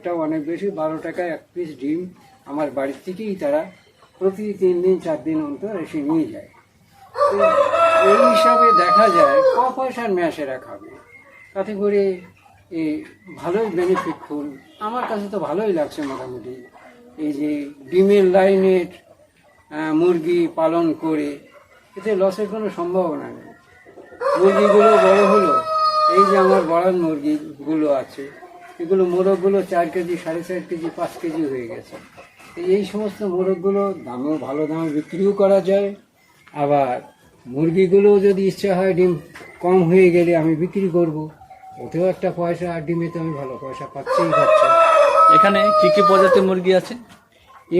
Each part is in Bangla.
রেটটাও অনেক বেশি। বারো টাকা এক পিস ডিম আমার বাড়ির থেকেই তারা প্রতি তিন দিন, চার দিন অন্তর এসে নিয়ে যায়। এই হিসাবে দেখা যায় ক পয়সার ম্যাশেরা খাবে। তাতে করে এই ভালোই বেনিফিটফুল আমার কাছে তো ভালোই লাগছে মোটামুটি। এই যে ডিমের লাইনের মুরগি পালন করে, এতে লসের কোনো সম্ভাবনা নেই। মুরগিগুলো বড় হলো, এই যে আমার বড়ার মুরগিগুলো আছে এগুলো মোরগগুলো চার কেজি সাড়ে চার কেজি পাঁচ কেজি হয়ে গেছে। তো এই সমস্ত মোরগগুলো দামেও ভালো দামে বিক্রিও করা যায়। আবার মুরগিগুলো যদি ইচ্ছা হয় ডিম কম হয়ে গেলে আমি বিক্রি করব। ওতেও একটা পয়সা আর ডিমেতে আমি ভালো পয়সা পাচ্ছেই পাচ্ছি এখানে কি কি প্রজাতির মুরগি আছে?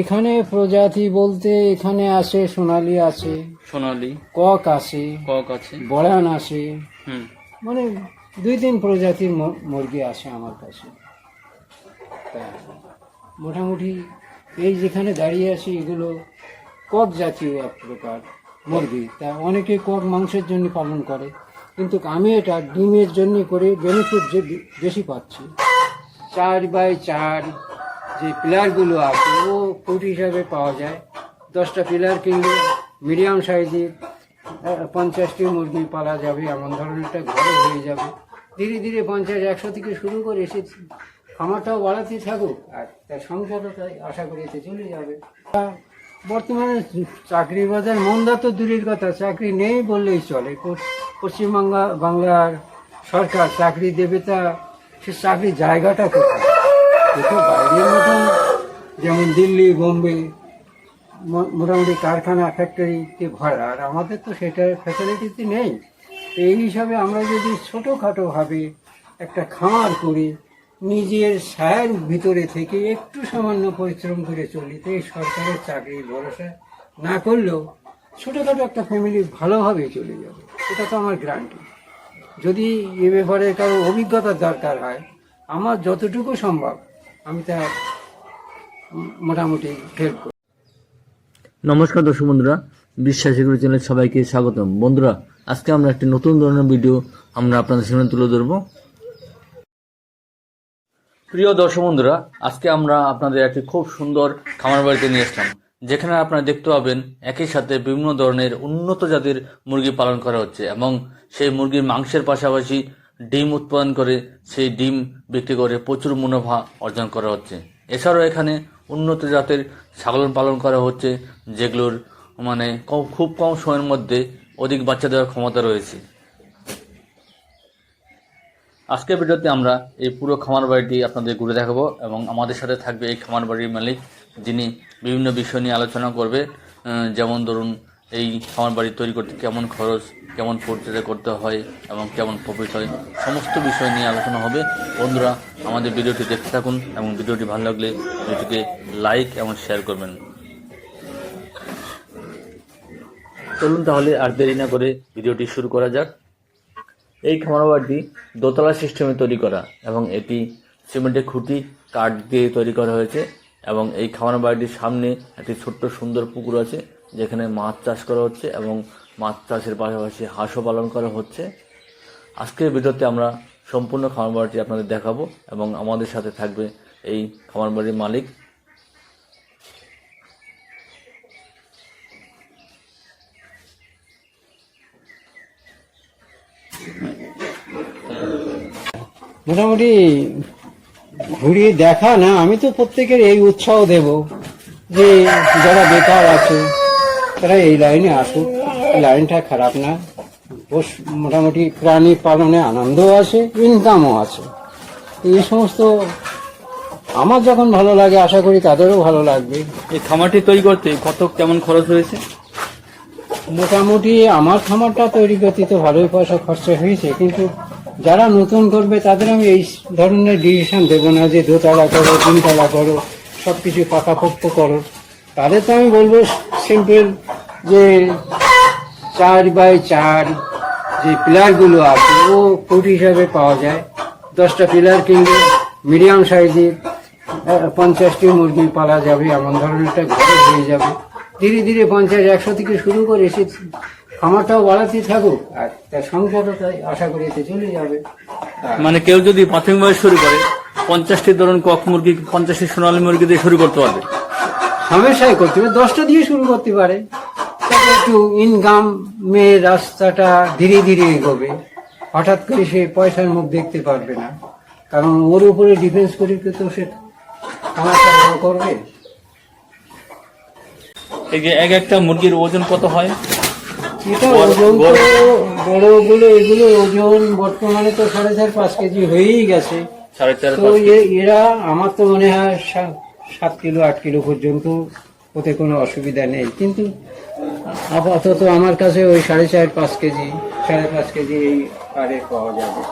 এখানে প্রজাতি বলতে এখানে আছে সোনালি আছে সোনালি। কক আছে কক আছে। বড়ান আছে। মানে দুই তিন প্রজাতির মুরগি আছে আমার কাছে। তা মোটামুটি এই যেখানে দাঁড়িয়ে আছি, এগুলো কক জাতীয় এক প্রকার মুরগি। তা অনেকে কক মাংসের জন্য পালন করে, কিন্তু আমি এটা ডিমের জন্য করে বেনিফিট যে বেশি পাচ্ছি। চার বাই চার যে পিলারগুলো আছে, ও ফুট হিসাবে পাওয়া যায়। দশটা পিলার কিনলে মিডিয়াম সাইজের পঞ্চাশটি মুরগি পালা যাবে, এমন ধরনের একটা ঘর হয়ে যাবে। ধীরে ধীরে পঞ্চাশ একশো থেকে শুরু করে এসে খামারটাও বাড়াতে থাকুক, আর তার সংসারও তাই আশা করি এতে চলে যাবে। বর্তমানে চাকরি বাজার মন্দা তো দূরের কথা, চাকরি নেই বললেই চলে। পশ্চিমবাংলা বাংলার সরকার চাকরি দেবে তা, সে চাকরির জায়গাটা কোথায়? বাইরের মতন, যেমন দিল্লি, বোম্বে মোটামুটি কারখানা ফ্যাক্টরিতে ভরা, আর আমাদের তো সেটার ফ্যাসিলিটিতে নেই। এই হিসাবে আমরা যদি ছোটোখাটোভাবে একটা খামার করে, নিজের সায়ের ভিতরে থেকে একটু সামান্য পরিশ্রম করে চলি, তো এই সরকারের চাকরির ভরসা না করলেও ছোটোখাটো একটা ফ্যামিলি ভালোভাবে চলে যাবে। এটা তো আমার গ্যারান্টি যদি এ ব্যাপারে কারও অভিজ্ঞতার দরকার হয়, আমার যতটুকু সম্ভব, আমি তা মোটামুটি হেল্প করি নমস্কার দর্শক বন্ধুরা। বিশ্বাস এগুলো চ্যানেল সবাইকে স্বাগতম। বন্ধুরা, আজকে আমরা একটি নতুন ধরনের ভিডিও আমরা আপনাদের সামনে তুলে ধরবো। প্রিয় দর্শক বন্ধুরা, আজকে আমরা আপনাদের একটি খুব সুন্দর খামার বাড়িতে নিয়ে আসলাম, যেখানে আপনারা দেখতে পাবেন একই সাথে বিভিন্ন ধরনের উন্নত জাতের মুরগি পালন করা হচ্ছে এবং সেই মুরগির মাংসের পাশাপাশি ডিম উৎপাদন করে সেই ডিম বিক্রি করে প্রচুর মুনাফা অর্জন করা হচ্ছে। এছাড়াও এখানে উন্নত জাতের ছাগল পালন করা হচ্ছে, যেগুলোর মানে খুব কম সময়ের মধ্যে অধিক বাচ্চা দেওয়ার ক্ষমতা রয়েছে। আজকের ভিডিওতে আমরা এই পুরো খামার বাড়িটি আপনাদের ঘুরে দেখাবো এবং আমাদের সাথে থাকবে এই খামার বাড়ির মালিক, যিনি বিভিন্ন বিষয় নিয়ে আলোচনা করবে। যেমন ধরুন, এই খামার বাড়ি তৈরি করতে কেমন খরচ, কেমন পরিচর্যা করতে হয় এবং কেমন প্রফিট হয়, সমস্ত বিষয় নিয়ে আলোচনা হবে। বন্ধুরা, আমাদের ভিডিওটি দেখতে থাকুন এবং ভিডিওটি ভালো লাগলে ভিডিওটিকে লাইক এবং শেয়ার করবেন। চলুন তাহলে আর দেরি না করে ভিডিওটি শুরু করা যাক। এই খামারবাড়িটি দোতলা সিস্টেমে তৈরি করা এবং এটি সিমেন্টের খুঁটি, কাঠ দিয়ে তৈরি করা হয়েছে এবং এই খামার বাড়িটির সামনে একটি ছোট্ট সুন্দর পুকুর আছে যেখানে মাছ চাষ করা হচ্ছে এবং মাছ চাষের পাশাপাশি হাঁসও পালন করা হচ্ছে। আজকের ভিডিওতে আমরা সম্পূর্ণ খামার বাড়িটি আপনাদের দেখাবো এবং আমাদের সাথে থাকবে এই খামার বাড়ির মালিক মোটামুটি ঘুরিয়ে দেখা না আমি তো প্রত্যেকের এই উৎসাহ দেব যে যারা বেকার আছে তারা এই লাইনে আসুক। লাইনটা খারাপ না। মোটামুটি প্রাণী পালনে আনন্দও আছে ইনকামও আছে। এই সমস্ত আমার যখন ভালো লাগে আশা করি তাদেরও ভালো লাগবে। এই খামারটি তৈরি করতে কত কেমন খরচ হয়েছে? মোটামুটি আমার খামারটা তৈরি করতে তো ভালোই পয়সা খরচা হয়েছে কিন্তু যারা নতুন করবে তাদের আমি এই ধরনের ডিসিশন দেবো না যে দোতলা করো তিনতলা করো সব কিছু পাকাপোক্ত করো। তাদের তো আমি বলব সিম্পল যে চার বাই চার যে পিলারগুলো আছে ও ফুট হিসাবে পাওয়া যায়। দশটা পিলার কিনলে মিডিয়াম সাইজের আহ, পঞ্চাশটি মুরগি পালা যাবে এমন ধরনের একটা ঘর হয়ে যাবে। ধীরে ধীরে পঞ্চাশ একশো থেকে শুরু করে এসে খামারটাও বাড়াতে থাকুক। আর তার সংসারও তাই আশা করি এতে চলে যাবে। মানে কেউ যদি প্রাথমিকভাবে শুরু করে পঞ্চাশটি ধরুন কক মুরগি পঞ্চাশটি সোনালী মুরগি দিয়ে শুরু করতে পারবে। হামেশাই করতে পারে দশটা দিয়ে শুরু করতে পারে। তবে একটু ইনকাম মেয়ে রাস্তাটা ধীরে ধীরে এগোবে। হঠাৎ করে সে পয়সার মুখ দেখতে পারবে না। কারণ ওর উপরে ডিফেন্স করে তো সে খামারটা করবে। এই যে এক একটা মুরগির ওজন কত হয়? এটা ওজন তো বড়- বড়গুলো এগুলো ওজন বর্তমানে তো সাড়ে চার পাঁচ কেজি হয়েই গেছে। তো এরা আমার তো মনে হয় সাত কিলো আট কিলো পর্যন্ত ওতে কোনো অসুবিধা নেই। কিন্তু আপাতত আমার কাছে ওই সাড়ে চার পাঁচ কেজি সাড়ে পাঁচ কেজি এই পারে পাওয়া যাবে।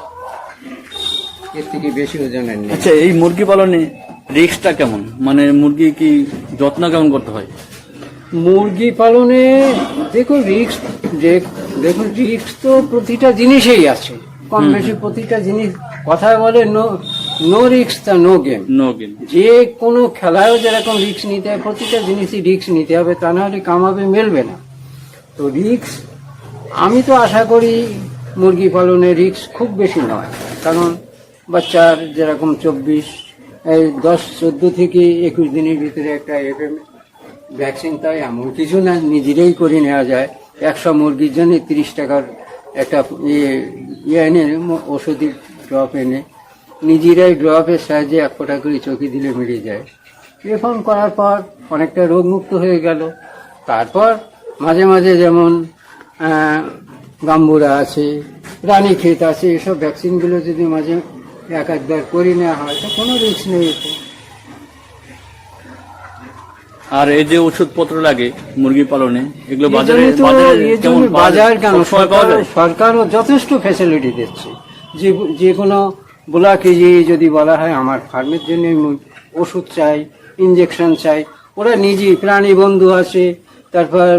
এর থেকে বেশি ওজনের নেই। আচ্ছা এই মুরগি পালনে রিস্কটা কেমন? মানে মুরগি কি যত্ন কেমন করতে হয়? মুরগি পালনে দেখুন রিক্স যে দেখুন রিক্স তো প্রতিটা জিনিসেই আছে। কম বেশি প্রতিটা জিনিস কথায় বলে নো নো রিক্স তা নো গেম নো গেম যে কোনো খেলায়ও যেরকম রিক্স নিতে হয় প্রতিটা জিনিসই রিক্স নিতে হবে তা নাহলে কামাবে মেলবে না। তো রিক্স আমি তো আশা করি মুরগি পালনে রিক্স খুব বেশি নয়। কারণ বাচ্চার যেরকম চব্বিশ এই দশ চোদ্দ থেকে একুশ দিনের ভিতরে একটা এফএম ভ্যাকসিন তাই এমন কিছু না, নিজেরাই করে নেওয়া যায়। একশো মুরগির জন্য তিরিশ টাকার একটা ইয়ে ইয়ে এনে, ওষুধের ড্রপ এনে, নিজেরাই ড্রপের সাহায্যে এক ফোঁটা করে চোখে দিলে মিলে যায়। এরকম করার পর অনেকটা রোগমুক্ত হয়ে গেল। তারপর মাঝে মাঝে যেমন গাম্বুরা আছে রানীক্ষেত আছে, এসব ভ্যাকসিনগুলো যদি মাঝে এক একবার করে নেওয়া হয়, তো কোনো রিস্ক নেই। আর এই যে ওষুধপত্র লাগে মুরগি পালনে এগুলো বাজারে বাজারে কেন? সরকারও যথেষ্ট ফ্যাসিলিটি দিচ্ছে। যে যে কোনো বোলা কেজি যদি বলা হয় আমার ফার্মের জন্য ওষুধ চাই ইঞ্জেকশন চাই। ওরা নিজেই প্রাণী বন্ধু আছে তারপর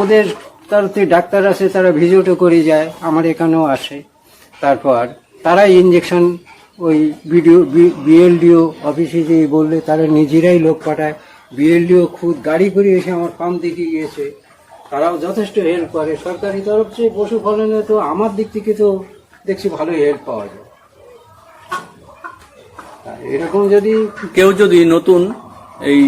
ওদের তারতে ডাক্তার আছে তারা ভিজিটও করে যায় আমার এখানেও আসে। তারপর তারা ইঞ্জেকশন ওই বিডিও বিএলডিও অফিসে যে বললে তারা নিজেরাই লোক পাঠায়। বিএলডিও খুদ গাড়ি করে এসে আমার ফার্ম দেখে গিয়েছে। তারাও যথেষ্ট হেল্প করে। সরকারি তরফ থেকে পশুপালনে তো আমার দিক থেকে তো দেখছি ভালোই হেল্প পাওয়া যায়। এরকম যদি কেউ যদি নতুন এই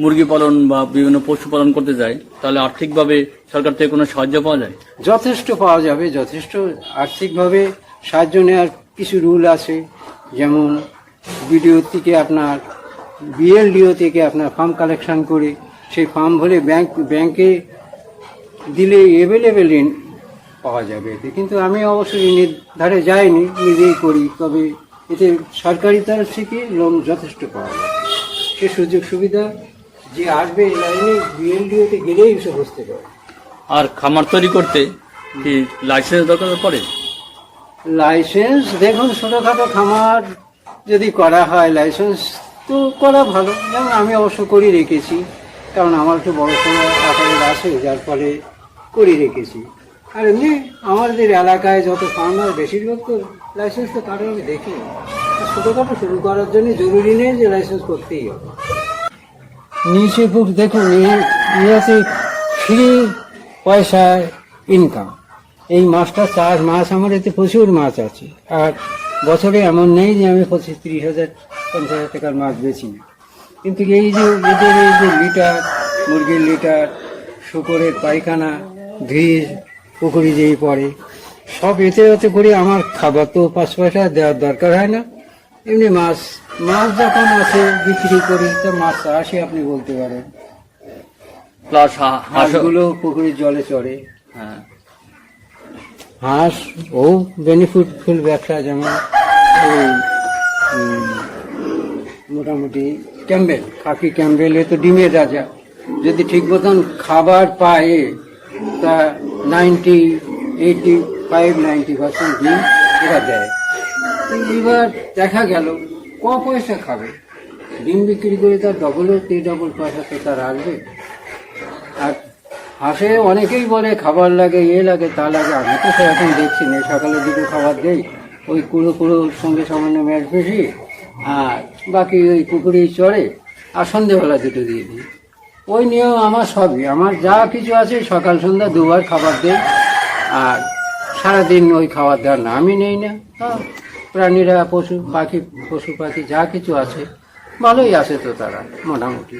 মুরগি পালন বা বিভিন্ন পশু পালন করতে যায় তাহলে আর্থিকভাবে সরকার থেকে কোনো সাহায্য পাওয়া যায়? যথেষ্ট পাওয়া যাবে যথেষ্ট আর্থিকভাবে সাহায্য নেওয়ার কিছু রুল আছে। যেমন বিডিও থেকে আপনার বিএলডিও থেকে আপনার ফার্ম কালেকশন করে। সেই ফার্ম ভরে ব্যাংক ব্যাংকে দিলে এভেলেবেল পাওয়া যাবে এতে। কিন্তু আমি অবশ্যই ঋণের ধারে যাইনি নিজেই করি। তবে এতে সরকারি তরফ থেকে লোন যথেষ্ট পাওয়া যাবে সে সুযোগ সুবিধা যে আসবে এই লাইনে বিএলডিওতে গেলেই সে বুঝতে পারে আর খামার তৈরি করতে কি লাইসেন্স দরকার পড়ে? লাইসেন্স দেখুন ছোটোখাটো খামার যদি করা হয় লাইসেন্স তো করা ভালো। যেমন আমি অবশ্য করি রেখেছি, কারণ আমার তো বড় কোনো আকারের আছে, যার ফলে করে রেখেছি। আর এমনি আমাদের এলাকায় যত ফার্মার বেশিরভাগ তো লাইসেন্স তো কারও আমি দেখি ছোটোখাটো শুরু করার জন্য জরুরি নেই যে লাইসেন্স করতেই হবে। নিচে খুব দেখুন ইয়েতে ফ্রি পয়সায় ইনকাম এই মাছটা চার মাছ আমার এতে প্রচুর মাছ আছে। আর বছরে এমন নেই যে আমি পঁচিশ তিরিশ হাজার পঞ্চাশ হাজার টাকার মাছ বেছি না। কিন্তু এই যে এদের এই যে লিটার মুরগির লিটার শুকরের পায়খানা ধুয়ে পুকুরি যেই পড়ে সব এতে এতে করে আমার খাবার তো পাঁচ পয়সা দেওয়ার দরকার হয় না। এমনি মাছ মাছ যখন আছে বিক্রি করি তো মাছ আসে আপনি বলতে পারেন। প্লাস হাঁস হাঁসগুলো পুকুরের জলে চড়ে। হ্যাঁ। হাঁস ও বেনিফিটফুল ব্যবসা যেমন মোটামুটি ক্যাম্বেল খাকি ক্যাম্বেল তো ডিমের রাজা। যদি ঠিক মতন খাবার পায়, তা ninety eighty five, ninety percent ডিম এরা দেয়। এবার দেখা গেল, ক পয়সা খাবে? ডিম বিক্রি করে তার ডবলও তে ডবল পয়সা তো তার আসবে। হাঁসে অনেকেই বলে খাবার লাগে এ লাগে, তা লাগে। আমি তো সেরকম দেখছি না। সকালে দুটো খাবার দেই, ওই কুড়ো কুড়োর সঙ্গে সামান্য ম্যাচ বেশি, আর বাকি ওই পুকুরেই চড়ে, আর সন্ধেবেলা দুটো দিয়ে দিই। ওই নিয়েও আমার সবই। আমার যা কিছু আছে, সকাল, সন্ধ্যা দুবার খাবার দেই, আর সারাদিন ওই খাবার দেওয়ার না আমি নেই না। প্রাণীরা, পশু, পাখি পশু পাখি, যা কিছু আছে, ভালোই আছে তো তারা, মোটামুটি।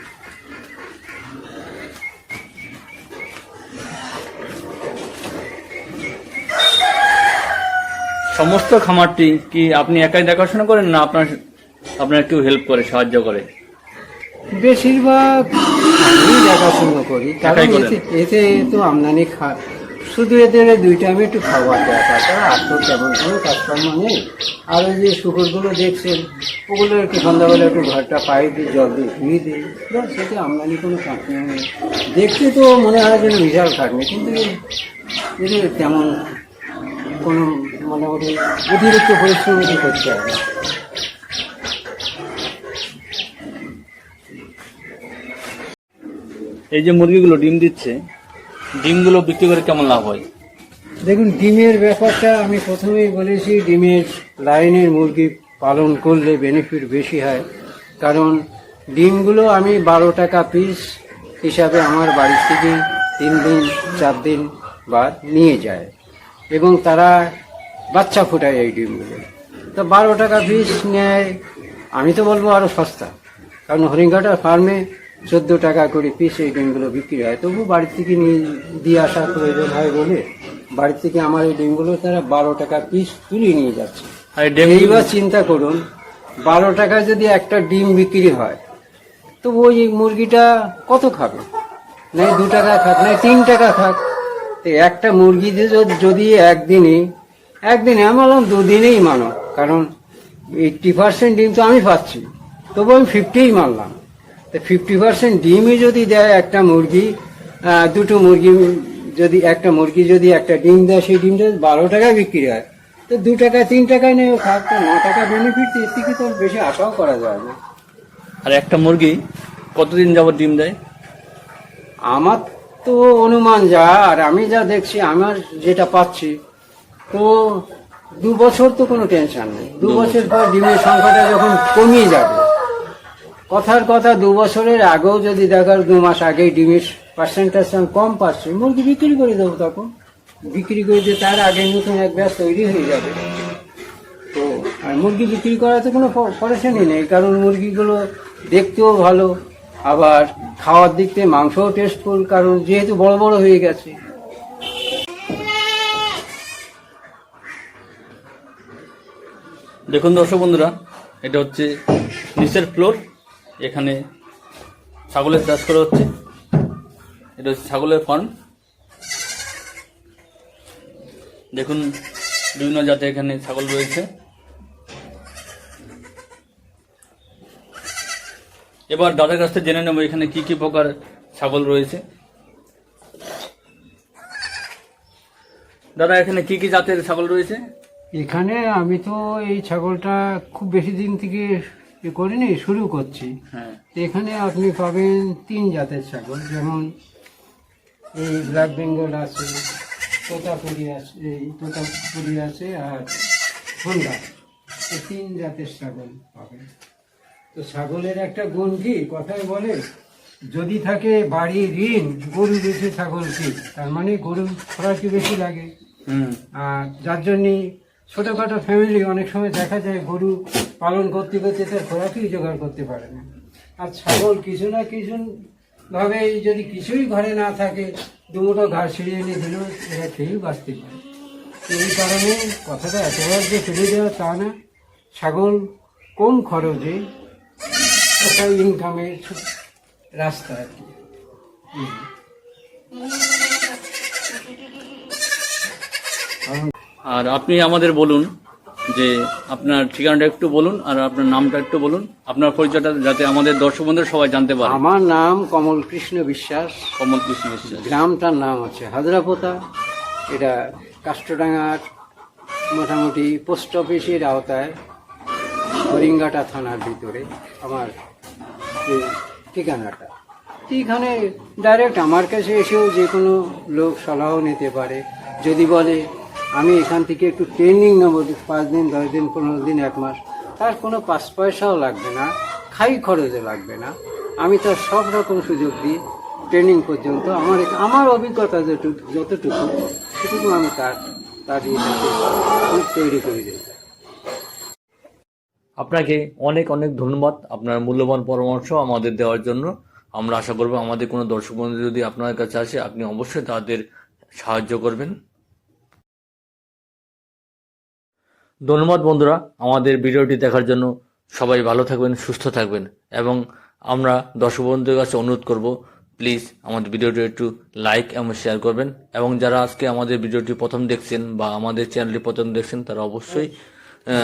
সমস্ত খামারটি কি আপনি একাই দেখাশোনা করেন না আপনার আপনার কেউ হেল্প করে সাহায্য করে? বেশিরভাগ আমি দেখাশোনা করি কারণ এতে এতে তো আমদানি খা শুধু এদের দুই টাইমে একটু খাবার দেওয়া তাছাড়া আর তো তেমন কোনো কাজকর্ম নেই। আর ওই যে শুকুরগুলো দেখছেন ওগুলো একটু সন্ধ্যাবেলা একটু ঘরটা পাই দিয়ে জল দিয়ে ধুয়ে দিই। ব্যাস সেটা আমদানি কোনো খাটনি নেই। দেখতে তো মনে হয় যেন বিশাল খাটনি কিন্তু এদের তেমন কোনো মোটামুটি অতিরিক্ত পরিশ্রম এটি করতে না এই যে মুরগিগুলো ডিম দিচ্ছে ডিমগুলো বিক্রি করে কেমন লাভ হয়? দেখুন ডিমের ব্যাপারটা আমি প্রথমেই বলেছি ডিমের লাইনের মুরগি পালন করলে বেনিফিট বেশি হয়। কারণ ডিমগুলো আমি বারো টাকা পিস হিসাবে আমার বাড়ি থেকে তিন দিন চার দিন বা নিয়ে যায়। এবং তারা বাচ্চা ফোটায় এই ডিমগুলো। তো বারো টাকা পিস নেয় আমি তো বলব আরও সস্তা। কারণ হরিঙ্গাটা ফার্মে চোদ্দ টাকা করে পিস এই ডিমগুলো বিক্রি হয়। তবু বাড়ি থেকে নিয়ে দিয়ে আসার প্রয়োজন হয় বলে বাড়ি থেকে আমার এই ডিমগুলো তারা বারো টাকা পিস তুলে নিয়ে যাচ্ছে। এইবার চিন্তা করুন বারো টাকায় যদি একটা ডিম বিক্রি হয় তো ওই মুরগিটা কত খাবে? নাই দু টাকা খাক নাই তিন টাকা খাক। তো একটা মুরগি যদি একদিনে একদিনে আমি বললাম দুদিনেই মানো কারণ এইটটি পার্সেন্ট ডিম তো আমি পাচ্ছি। তবু আমি ফিফটিই মানলাম। তো ফিফটি পার্সেন্ট ডিমই যদি দেয় একটা মুরগি দুটো মুরগি যদি একটা মুরগি যদি একটা ডিম দেয় সেই ডিমটা বারো টাকায় বিক্রি হয়। তো দু টাকা তিন টাকায় নেই খাক তো ন টাকা বেনিফিট এর থেকে তো বেশি আশাও করা যায় না। আর একটা মুরগি কতদিন যাবত ডিম দেয়? আমার তো অনুমান যা আর আমি যা দেখছি আমার যেটা পাচ্ছি তো দু বছর তো কোনো টেনশন নেই। দু বছর। পর ডিমের সংখ্যাটা যখন কমিয়ে যাবে কথার কথা দু বছরের আগেও যদি দেখার দু মাস আগেই ডিমের পার্সেন্টেজ কম পাচ্ছি মুরগি বিক্রি করে দেবো তখন। বিক্রি করে দিয়ে তার আগে নতুন এক ব্যাস তৈরি হয়ে যাবে। তো আর মুরগি বিক্রি করাতে কোনো পরেশানি নেই কারণ মুরগিগুলো দেখতেও ভালো। আবার খাওয়ার দিক থেকে মাংসও টেস্টফুল কারণ যেহেতু বড় বড় হয়ে গেছে দেখুন দর্শক বন্ধুরা, এটা হচ্ছে নিচের ফ্লোর এখানে ছাগলের চাষ করা হচ্ছে। এটা হচ্ছে ছাগলের ফার্ম দেখুন, বিভিন্ন জাতের এখানে ছাগল রয়েছে। এবার দাদার কাছ থেকে জেনে নেব এখানে কি কি প্রকার ছাগল রয়েছে। দাদা, এখানে কি কি জাতের ছাগল রয়েছে? এখানে আমি তো এই ছাগলটা খুব বেশি দিন থেকে এ করিনি শুরু করছি। হ্যাঁ। এখানে আপনি পাবেন তিন জাতের ছাগল যেমন এই ব্ল্যাক বেঙ্গল আছে তোতাপুরি আছে এই তোতাপুরি আছে আর হন্ডা। এই তিন জাতের ছাগল পাবেন। তো ছাগলের একটা গুণ কি? কথায় বলে যদি থাকে বাড়ি ঋণ গরু বেশি ছাগল কি? তার মানে গরু খোরাকি বেশি লাগে। আর যার জন্যে ছোটোখাটো ফ্যামিলি অনেক সময় দেখা যায় গরু পালন করতে করতে তার খোরাকই জোগাড় করতে পারে না। আর ছাগল কিছু না কিছু ভাবে যদি কিছুই ঘরে না থাকে দুমুটো ঘাস ছিঁড়িয়ে এনে দিলেও এরা খেয়েই বাঁচতে পারে এই কারণে কথাটা এতবার যে ফেলে দেওয়া তা না। ছাগল কম খরচে একটা ইনকামের রাস্তা আর কি। কারণ আর আপনি আমাদের বলুন যে আপনার ঠিকানাটা একটু বলুন আর আপনার নামটা একটু বলুন। আপনার পরিচয়টা যাতে আমাদের দর্শক বন্ধুরা সবাই জানতে পারে। আমার নাম কমল কৃষ্ণ বিশ্বাস। কমল কৃষ্ণ বিশ্বাস। গ্রামটার নাম হচ্ছে হাজরাপোতা। এটা কাষ্টডাঙ্গার মোটামুটি পোস্ট অফিসের আওতায় হরিঙ্গাটা থানার ভিতরে আমার ঠিকানাটা। তো এখানে ডাইরেক্ট আমার কাছে এসেও যে কোনো লোক সলাহ নিতে পারে। যদি বলে আমি এখান থেকে একটু ট্রেনিং নেব পাঁচ দিন, দশ দিন, পনেরো দিন, এক মাস। তার কোনো পাঁচ পয়সাও লাগবে না, খাই খরচে লাগবে না। আমি তার সব রকম সুযোগ দিই ট্রেনিং পর্যন্ত। আমার আমার অভিজ্ঞতা যেটুকু যতটুকু, সেটুকু আমি তার তার তৈরি করে দিই। আপনাকে অনেক অনেক ধন্যবাদ আপনার মূল্যবান পরামর্শ আমাদের দেওয়ার জন্য। আমরা আশা করব আমাদের কোনো দর্শক বন্ধু যদি আপনার কাছে আসে, আপনি অবশ্যই তাদের সাহায্য করবেন। ধন্যবাদ বন্ধুরা আমাদের ভিডিওটি দেখার জন্য। সবাই ভালো থাকবেন, সুস্থ থাকবেন এবং আমরা দর্শক বন্ধুদের কাছে অনুরোধ করব প্লিজ আমাদের ভিডিওটি একটু লাইক এবং শেয়ার করবেন এবং যারা আজকে আমাদের ভিডিওটি প্রথম দেখছেন বা আমাদের চ্যানেলটি প্রথম দেখছেন, তারা অবশ্যই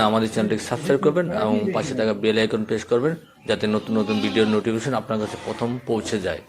আমাদের চ্যানেলটিকে সাবস্ক্রাইব করবেন এবং পাশে থাকা বেল আইকন প্রেস করবেন যাতে নতুন নতুন ভিডিওর নোটিফিকেশন আপনার কাছে প্রথম পৌঁছে যায়।